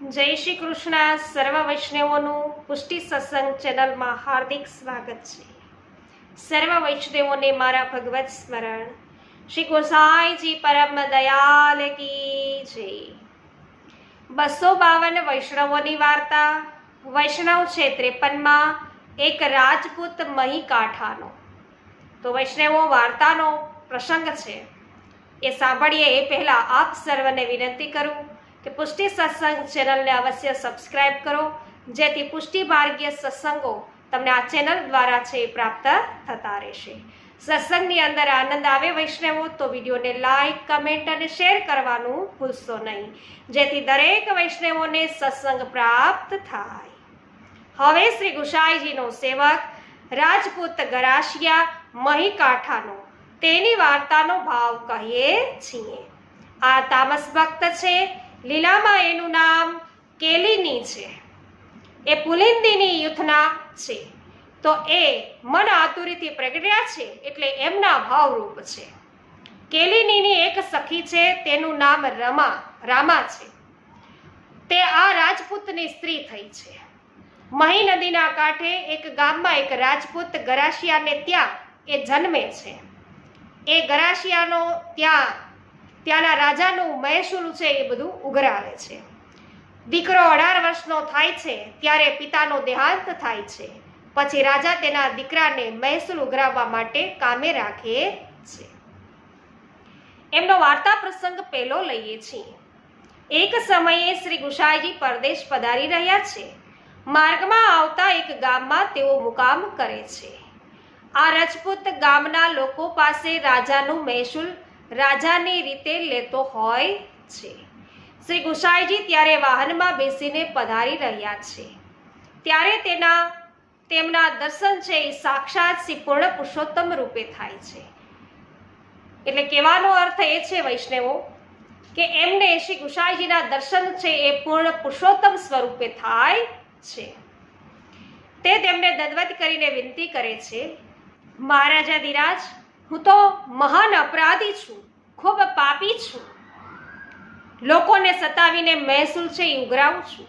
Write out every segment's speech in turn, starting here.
જય શ્રી કૃષ્ણ. સર્વ વૈષ્ણવોનું પુષ્ટિ સત્સંગ ચેનલમાં હાર્દિક સ્વાગત છે. સર્વ વૈષ્ણવોને મારા ભગવત સ્મરણ. શ્રી ગોસાઈજી પરમ દયાલ કી જય. બસો બાવન વૈષ્ણવોની વાર્તા વૈષ્ણવ છે ત્રેપનમાં એક રાજપૂત મહી કાંઠાનો તો વૈષ્ણવો, વાર્તાનો પ્રસંગ છે. એ સાંભળીએ એ પહેલાં આપ સર્વને વિનંતી કરું કે પુષ્ટિ સત્સંગ ચેનલને અવશ્ય સબસ્ક્રાઇબ કરો, જેથી પુષ્ટિ માર્ગીય સત્સંગો તમને આ ચેનલ દ્વારા છે એ પ્રાપ્ત થતા રહેશે. સત્સંગની અંદર આનંદ આવે વૈષ્ણવો, તો વિડીયોને લાઈક કમેન્ટ અને શેર કરવાનું ભૂલશો નહીં. જેથી દરેક વૈષ્ણવોને સત્સંગ પ્રાપ્ત થાય. હવે શ્રી ગુસાઈજીનો સેવક, રાજપૂત ગરાશિયા મહીકાંઠાનો. તેની વાર્તાનો ભાવ કહીએ છીએ. આ તામસ ભક્ત છે લીલામાં એનું નામ કેલિની છે. એ પુલિંદીની યુથના છે. તો એ મન આતુરીથી પ્રગટ્યા છે એટલે એમના ભાવરૂપ છે. કેલિનીની એક સખી છે, તેનું નામ રમા, રામા છે. તે આ રાજપૂતની સ્ત્રી થઈ છે. મહી નદીના કાંઠે એક ગામમાં એક રાજપૂત ગરાશિયાને ત્યાં એ જન્મે છે. એ ગરાશિયાનો ત્યાં ત્યાંના રાજાનું મહેસૂલ છે એ બધું ઉઘરાવે છે. દીકરો અઢાર વર્ષનો થાય છે ત્યારે પિતાનો દેહાંત થાય છે. પછી રાજા તેના દીકરાને મહેસૂલ ઉઘરાવવા માટે કામે રાખે છે. એમનો વાર્તા પ્રસંગ પહેલો લઈએ છીએ. એક સમયે શ્રી ગુસાઈજી પરદેશ પધારી રહ્યા છે. માર્ગમાં આવતા એક ગામમાં તેઓ મુકામ કરે છે. આ રજપૂત ગામના લોકો પાસે રાજાનું મહેસૂલ રાજાની રીતે લેતો હોય છે. શ્રી ગુસાઈજી ત્યારે વાહનમાં બેસીને પધારી રહ્યા છે. ત્યારે તેના, તેમના દર્શન છે એ સાક્ષાત શ્રી પૂર્ણ પુરુષોત્તમ રૂપે થાય છે. એટલે કહેવાનો અર્થ એ છે વૈષ્ણવો, કે એમને શ્રી ગુસાઈજીના દર્શન છે એ પૂર્ણ પુરુષોત્તમ સ્વરૂપે થાય છે. તે તેમને દંડવત કરીને વિનંતી કરે છે, મહારાજા ધીરાજ હું તો મહાન અપરાધી છું, ખૂબ પાપી છું. લોકોને સતાવીને મહેસૂલ છે એ ઉઘરાવું છું.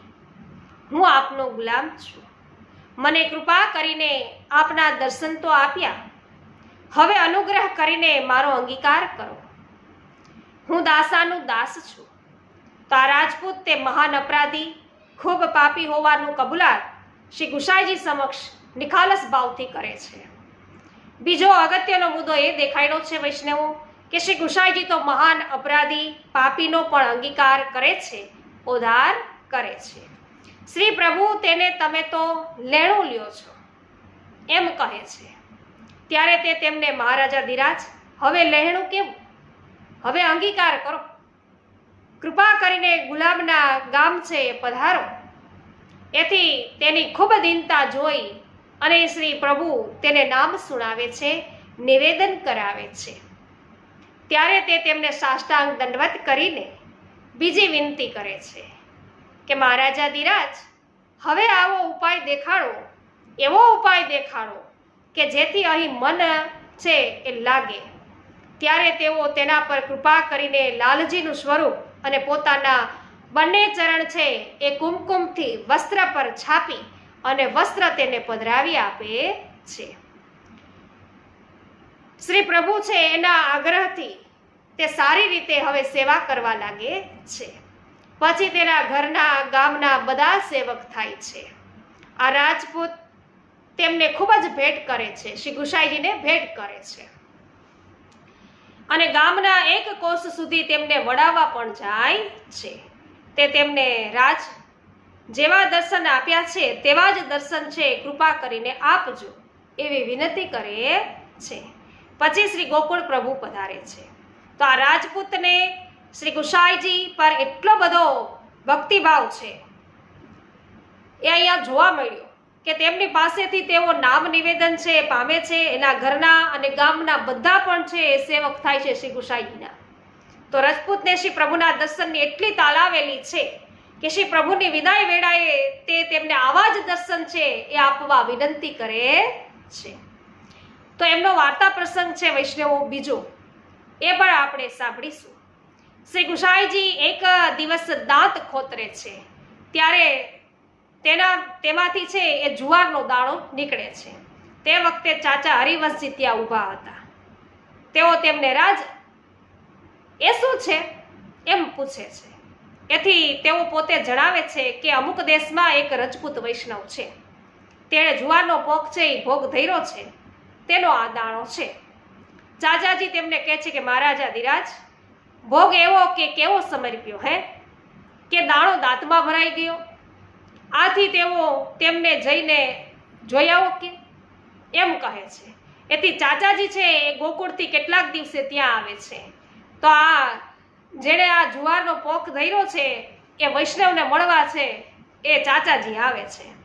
હું આપનો ગુલામ છું. મને કૃપા કરીને આપના દર્શન તો આપ્યા. હવે અનુગ્રહ કરીને મારો અંગીકાર કરો. હું દાસાનું દાસ છું. તો આ રાજપૂત તે મહાન અપરાધી, ખૂબ પાપી હોવાનું કબૂલાત શ્રી ગુસાઈજી સમક્ષ નિખાલસ ભાવથી કરે છે. બીજો અગત્યનો મુદ્દો એ દેખાયનો છે વૈષ્ણવો, કે શ્રી ગુસાઈજી તો મહાન અપરાધી, પાપીનો પણ અંગીકાર કરે છે ઉધાર કરે છે. શ્રી પ્રભુ તેને તમે તો લેણું લ્યો છો, એમ કહે છે. ત્યારે તે તેમને, મહારાજા ધીરાજ, હવે લહેણું કેવું? હવે અંગીકાર કરો. કૃપા કરીને ગુલાબના ગામ છે પધારો. એથી તેની ખૂબ દિનતા જોઈ અને શ્રી પ્રભુ તેને નામ સુણાવે છે, નિવેદન કરાવે છે. ત્યારે તે તેમને સાષ્ટાંગ દંડવત કરીને બીજી વિનંતી કરે છે કે, મહારાજા ધીરાજ, હવે આવો ઉપાય દેખાડો, એવો ઉપાય દેખાડો કે જેથી અહીં મન છે એ લાગે. ત્યારે તેઓ તેના પર કૃપા કરીને લાલજીનું સ્વરૂપ અને પોતાના બંને ચરણ છે એ કુમકુમથી વસ્ત્ર પર છાપી અને વસ્ત્ર તેને પધરાવી આપે છે. શ્રી પ્રભુ છે એના આગ્રહથી તે સારી રીતે હવે સેવા કરવા લાગે છે. પછી તેના ઘરના, ગામના બધા સેવક થાય છે. આ રાજપૂત તેમને ખૂબ જ ભેટ કરે છે. શ્રી ગુસાઈજીને ભેટ કરે છે. અને ગામના એક કોષ સુધી તેમને વડાવવા પણ જાય છે. તે તેમને રાજ જેવા દર્શન આપ્યા છે, તેવા જ દર્શન છે, કૃપા કરીને આપજો. એવી વિનંતી કરે છે. પછી શ્રી ગોકુળ પ્રભુ પધારે છે. તો આ રાજપૂતને શ્રી ગુસાઈજી પર એટલો બધો ભક્તિભાવ છે. એ અહીંયા જોવા મળ્યો કે તેમની પાસેથી તેઓ નામ નિવેદન છે, પામે છે, એના ઘરના અને ગામના બધા પણ છે એ સેવક થાય છે શ્રી ગુસાઈજીના. તો રજપૂતને શ્રી પ્રભુના દર્શનની એટલી તાલાવેલી છે કે શ્રી પ્રભુની વિદાય વેળાએ તે તેમને આવા જ દર્શન છે એ આપવા વિનંતી કરે છે. તો એમનો વાર્તા પ્રસંગ છે વૈષ્ણવો, બીજો એ પણ આપણે સાંભળીશું. શ્રી ગુસાઈજી એક દિવસ દાંત ખોતરે છે. ત્યારે તેના, તેમાંથી છે એ જુવારનો દાણો નીકળે છે. તે વખતે ચાચા હરિવંશજી ત્યાં ઊભા હતા. તેઓ તેમને, રાજ, એ શું છે? એમ પૂછે છે. એથી તેઓ પોતે જણાવે છે કે અમુક દેશમાં એક રજપૂત વૈષ્ણવ છે. તેણે જુવારનો પોક છે એ ભોગ ધર્યો છે. તેનો આ દાણો છે. ચાચાજી તેમને કહે છે કે મહારાજા ધીરાજ, ભોગ એવો કે કેવો સમર્પ્યો હે? કે દાણો દાંતમાં ભરાઈ ગયો? આથી તેઓ તેમને જઈને જોઈ આવો કે? એમ કહે છે. એથી ચાચાજી છે એ ગોકુળથી કેટલાક દિવસે ત્યાં આવે છે. તો આ જેણે આ જુવારનો પોખ ધર્યો છે, એ વૈષ્ણવને મળવા છે, એ ચાચાજી આવે છે.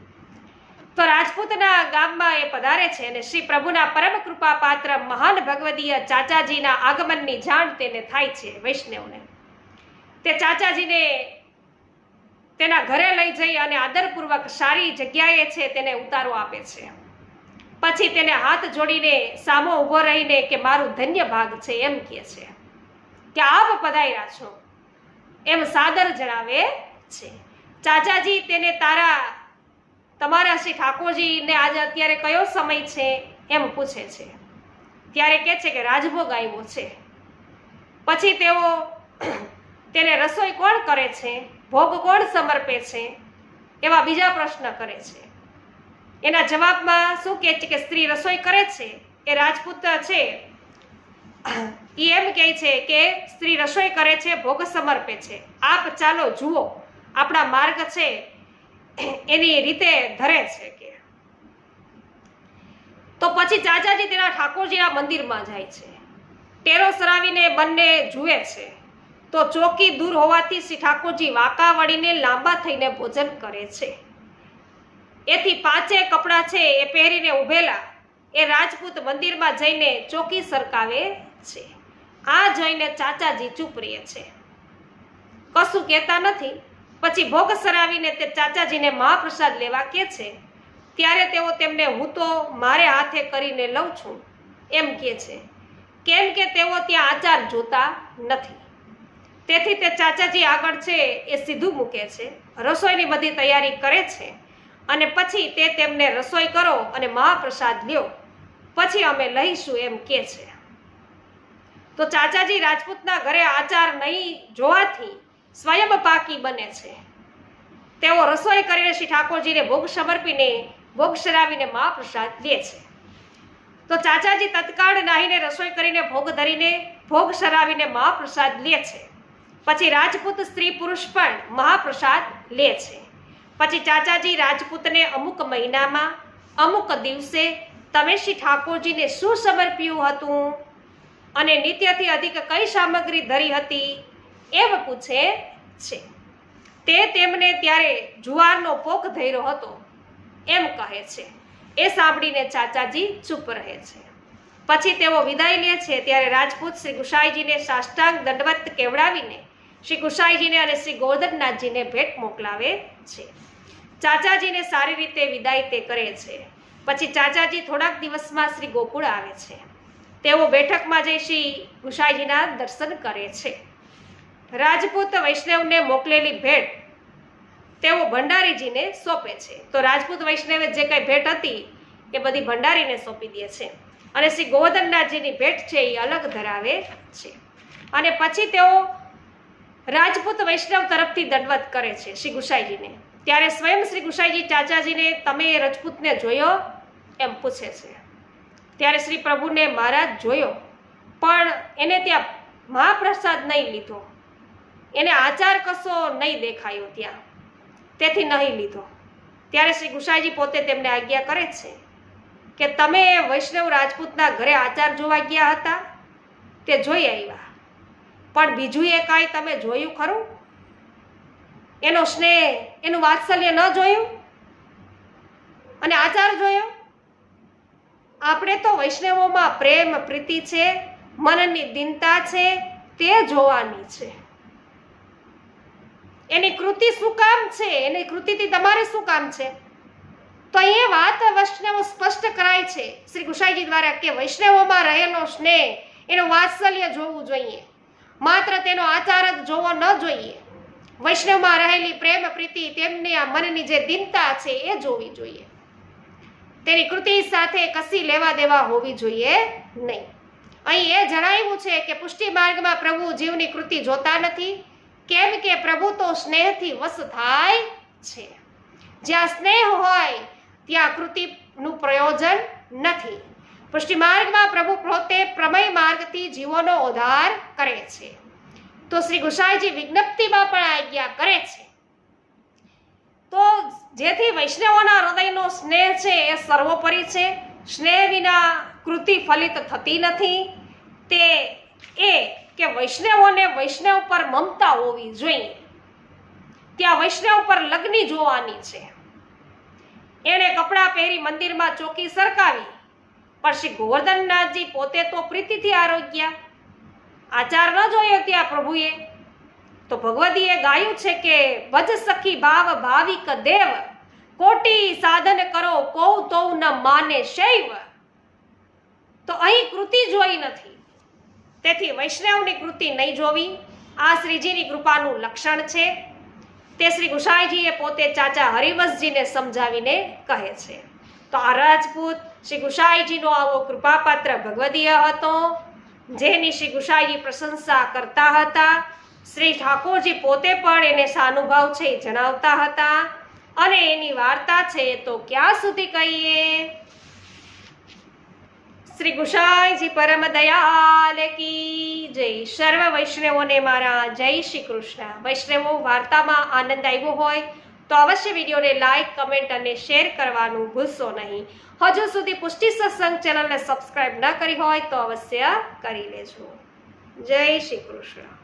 તો રાજપૂતના ગામમાં એ પધારે છે અને શ્રી પ્રભુના પરમ કૃપા પાત્ર મહાન ભગવદીય ચાચાજીના આગમનની જાણ તેને થાય છે વૈષ્ણવને. તે ચાચાજીને તેના ઘરે લઈ જઈ અને આદરપૂર્વક સારી જગ્યાએ છે તેને ઉતારો આપે છે. પછી તેને હાથ જોડીને સામો ઊભો રહીને કે મારું ધન્ય ભાગ છે એમ કહે છે. કે આપ પધાર્યા છો. એમ સાદર જણાવે છે. ચાચાજી, તેને તારા, તમારા શ્રી ઠાકોરજીને આજે અત્યારે કયો સમય છે? એમ પૂછે છે. ત્યારે કહે છે કે રાજભોગ આવ્યો છે. પછી તેઓ, તેને રસોઈ કોણ કરે છે? ભોગ કોણ સમર્પે છે? એવા બીજા પ્રશ્ન કરે છે. એના જવાબમાં શું કહે છે કે સ્ત્રી રસોઈ કરે છે? એ રાજપુત્ર છે. એ એમ કહે છે કે સ્ત્રી રસોઈ કરે છે, ભોગ સમર્પે છે. આપ ચાલો જુઓ, આપણા માર્ગ છે, એની રીતે ધરે છે કે. તો પછી ચાચાજી તેના ઠાકોરજીના મંદિરમાં જાય છે. ટેરો સરાવીને બંને જુએ છે. તો ચોકી દૂર હોવાથી શ્રી ઠાકોરજી વાંકા વળીને લાંબા થઈને ભોજન કરે છે. એથી પાંચે કપડાં છે એ પહેરીને ઊભેલા એ રાજપૂત મંદિરમાં જઈને ચોકી સરકાવે છે. આ જોઈને ચાચાજી ચૂપ રહે છે. કશું કહેતા નથી. પછી ભોગ સરાવીને તે ચાચાજીને મહાપ્રસાદ લેવા કહે છે. ત્યારે તેઓ તેમને હું તો મારે હાથે કરીને લઉં છું. એમ કહે છે. કેમ કે તેઓ ત્યાં આચાર જોતા નથી. તેથી તે ચાચાજી આગળ છે એ સીધું મૂકે છે. રસોઈની બધી તૈયારી કરે છે. અને પછી તે તેમને રસોઈ કરો અને મહાપ્રસાદ લ્યો. પછી અમે લઈશું એમ કહે છે. તો ચાચાજી રાજપૂતના ઘરે આચાર નહીં જોવાથી સ્વયં પાકી બને છે. તેઓ રસોઈ કરીને શ્રી ઠાકોરજીને ભોગ સમર્પીને ભોગ શરાવીને મહાપ્રસાદ લે છે. તો ચાચાજી તત્કાળ નાહીને રસોઈ કરીને ભોગ ધરીને ભોગ શરાવીને મહાપ્રસાદ લે છે. પછી રાજપૂત સ્ત્રી પુરુષ પણ મહાપ્રસાદ લે છે. પછી ચાચાજી રાજપૂતને અમુક મહિનામાં, અમુક દિવસે તમે શ્રી ઠાકોરજીને શું સમર્પ્યું હતું? અને નિત્યથી અધિક કઈ સામગ્રી ધરી હતી? એમ પૂછે છે. તે તેમને ત્યારે જુવારનો પોક ધર્યો હતો. એમ કહે છે. એ સાંભળીને ચાચાજી ચૂપ રહે છે. પછી તેઓ વિદાય લે છે. ત્યારે રાજપૂત શ્રી ગુસાઈજીને સાષ્ટાંગ દંડવત કેવડાવીને શ્રી ગુસાઈજીને અને શ્રી ગોવર્ધનનાથજીને ભેટ મોકલાવે છે. ચાચાજીને સારી રીતે વિદાય તે કરે છે. પછી ચાચાજી થોડાક દિવસમાં શ્રી ગોકુળ આવે છે. તેઓ બેઠકમાં જઈ શ્રી ગુસાઈજીના દર્શન કરે છે. રાજપૂત વૈષ્ણવને મોકલેલી ભેટ તેઓ ભંડારીજીને સોંપે છે. તો રાજપૂત વૈષ્ણવે જે કંઈ ભેટ હતી એ બધી ભંડારીને સોંપી દે છે. અને શ્રી ગોવર્ધનનાથજીની ભેટ છે એ અલગ ધરાવે છે. અને પછી તેઓ રાજપૂત વૈષ્ણવ તરફથી દંડવત કરે છે શ્રી ગુસાઈજીને. ત્યારે સ્વયં શ્રી ગુસાઈજી ચાચાજીને, તમે રજપૂતને જોયો? એમ પૂછે છે. ત્યારે શ્રી પ્રભુને મહારાજ જોયો, પણ એને ત્યાં મહાપ્રસાદ નહીં લીધો. એને આચાર કશો નહીં દેખાયો ત્યાં. તેથી નહીં લીધો. ત્યારે શ્રી ગુસાઈજી પોતે તેમને આજ્ઞા કરે છે કે તમે વૈષ્ણવ રાજપૂતના ઘરે આચાર જોવા ગયા હતા? તે જોઈ આવ્યા. પણ બીજું એ કાંઈ તમે જોયું ખરું? એનો સ્નેહ, એનું વાત્સલ્ય ન જોયું? અને આચાર જોયો? આપણે તો વૈષ્ણવોમાં પ્રેમ, પ્રીતિ છે, મનની દિનતા છે, તે જોવાની છે. એની કૃતિ શું કામ છે? એની કૃતિથી તમારે શું કામ છે? તો એ વાત વૈષ્ણવો સ્પષ્ટ કરાય છે. શ્રી ગુસાઈજી દ્વારા કે વૈષ્ણવોમાં રહેલો સ્નેહ, એનું વાત્સલ્ય જોવું જોઈએ. માત્ર તેનો આચાર જ જોવો ન જોઈએ. વૈષ્ણવમાં રહેલી પ્રેમ, પ્રીતિ તેમની આ મનની જે દિનતા છે એ જોવી જોઈએ. તેની કૃતિ સાથે કશી લેવા દેવા હોવી જોઈએ નહીં. અહીં એ જણાવ્યું છે કે પુષ્ટિ માર્ગમાં પ્રભુ જીવની કૃતિ જોતા નથી, કેમ કે પ્રભુ તો સ્નેહથી વશ થાય છે. જ્યાં સ્નેહ હોય, ત્યાં કૃતિનું પ્રયોજન નથી. પુષ્ટિ માર્ગમાં પ્રભુ પોતે પ્રમય માર્ગથી જીવોનો ઉદ્ધાર કરે છે. તો શ્રી ગુસાઈજી વિજ્ઞપ્તિમાં પણ આજ્ઞા કરે છે. તો જેથી વૈષ્ણવોના હૃદયનો સ્નેહ છે એ સર્વોપરી છે. સ્નેહ વિના કૃતિ ફલિત થતી નથી. તે એ કે વૈષ્ણવોને વૈષ્ણવ પર મમતા હોવી જોઈએ. ત્યાં વૈષ્ણવ પર લગ્ની જોવાની છે. એણે કપડાં પહેરી મંદિરમાં ચોકી સરકાવી. પણ શ્રી ગોવર્ધનનાથજી પોતે તો પ્રીતિથી આરોગ્યા. આચાર ન જોયો ત્યાં પ્રભુએ. તો ભગવતીએ ગાયું છે કે ભજ સખી ભાવ ભાવિક દેવ, કોટી સાધન કરો કૌ તૌ ન માને શૈવ. તો અહીં કૃતિ જોઈ નથી. તેથી વૈષ્ણવની કૃતિ નહીં જોવી. આ શ્રીજીની કૃપાનું લક્ષણ છે. તે શ્રી ગુસાઈજીએ પોતે ચાચા હરિવંશજીને સમજાવીને કહે છે. તો આ રાજપૂત શ્રી ગુસાઈજીનો આવો કૃપાપાત્ર ભગવદીય હતો, જેની શ્રી ગુસાઈજી પ્રશંસા કરતા હતા. શ્રી ઠાકોરજી પોતે પણ એને સાનુભાવ છે, જણાવતા હતા. અને એની વાર્તા છે, તો ક્યાં સુધી કહીએ? શ્રી ગુસાઈજી પરમ દયાલ કી જય. સર્વ વૈષ્ણવોને મારા જય શ્રી કૃષ્ણ. વૈષ્ણવો, વાર્તામાં આનંદ આવ્યો હોય, તો અવશ્ય વિડીયોને લાઈક, કમેન્ટ અને શેર કરવાનું ભૂલશો નહીં. હજુ સુધી પુષ્ટિ સત્સંગ ચેનલને સબસ્ક્રાઇબ ન કરી હોય, તો અવશ્ય કરી લેજો. જય શ્રી કૃષ્ણ.